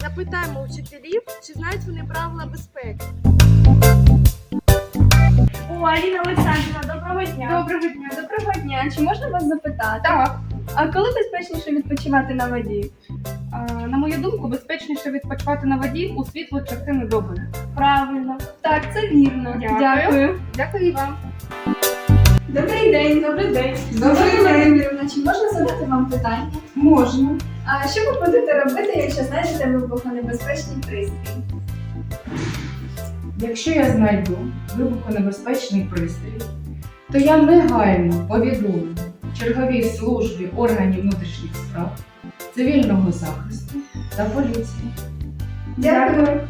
запитаємо у вчителів, чи знають вони правила безпеки. О, Аліна Олександрівна, доброго дня. Доброго дня, доброго дня. Чи можна вас запитати? Так, А коли безпечніше відпочивати на воді? А, На мою думку, безпечніше відпочивати на воді у світлу частину доби. правильно. Так, це вірно. Дякую. Дякую. Дякую і вам. Добрий день, добрий день. Добрий Володимирівна, чи можна задати вам питання? Можна. А що ви будете робити, якщо знайдете вибухонебезпечний пристрій? Якщо я знайду вибухонебезпечний пристрій, то я негайно повідомлю черговій службі органів внутрішніх справ, цивільного захисту та поліції. Дякую.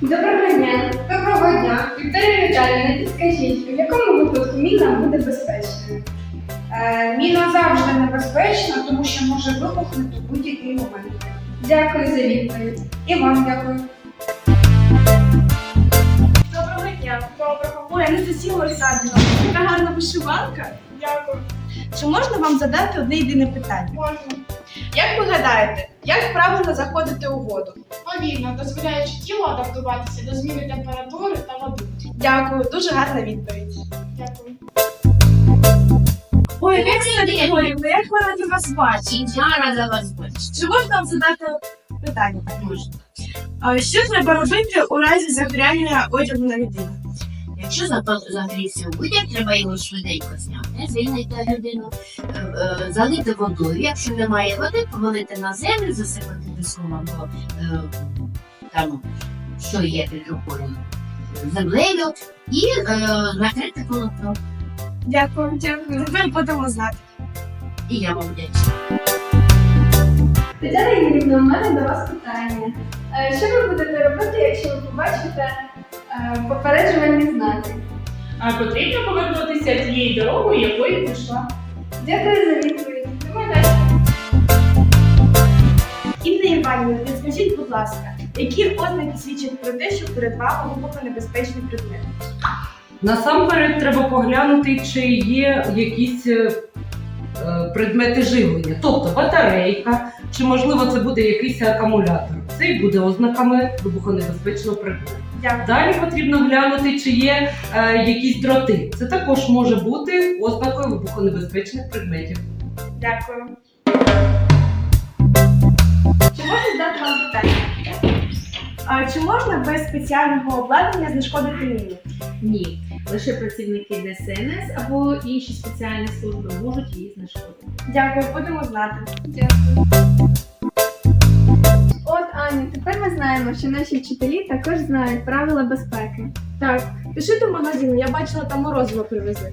Доброго дня. Доброго дня! Вікторія Віталіївна, підскажіть, у якому випадку міна буде безпечною? Е, Міна завжди небезпечна, тому що може вибухнути в будь-який момент. Дякую за відповідь. І вам дякую. Доброго дня. Доброго. Ой, Анастасія Олександрівна, така гарна вишиванка. Дякую. Чи можна вам задати одне єдине питання? Можна. Як ви гадаєте, як правильно заходити у воду? Повільно, дозволяючи тілу адаптуватися до зміни температури та води. Дякую, дуже гарна відповідь. Дякую. Ой, Олексія Григорівна, як ми раді вас бачити. Я рада вас бачити. Чи можна вам задати питання? Можна. Що треба робити у разі загоряння одягу на людину? Якщо загрівся одяг, треба його швиденько зняти, звільнити людину, е, е, залити водою. Якщо немає води, повалити на землю, засипати піском або е, там, що є під рукою, землею і накрити полотном. Дякую, дякую. Тепер будемо знати. І я вам вдячна. Тетяна Юрівна, у мене до вас питання. Що ви будете робити, якщо ви побачите попереджувальні знаки? А потрібно повернутися тією дорогою, якою пішла. Дякую за відповідь. Інна Іванівна, підскажіть, будь ласка, які ознаки свідчать про те, що перед вами вибухонебезпечний предмет? Насамперед треба поглянути, чи є якісь е, е, предмети живлення, тобто батарейка, чи можливо це буде якийсь акумулятор. Це і буде ознаками вибухонебезпечного предмету. Далі потрібно глянути, чи є е, якісь дроти. Це також може бути ознакою вибухонебезпечних предметів. Дякую. Чи можна задати вам питання? А, чи можна без спеціального обладнання знешкодити міну? Ні, лише працівники ДСНС або інші спеціальні служби можуть її знешкодити. Дякую, будемо знати. Дякую. От, Ані, тепер ми знаємо, що наші вчителі також знають правила безпеки. Так, пиши до магазину, я бачила, там морозиво привезли.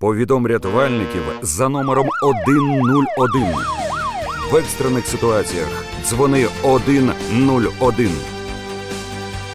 Повідом рятувальників за номером 101. В екстрених ситуаціях дзвони 101.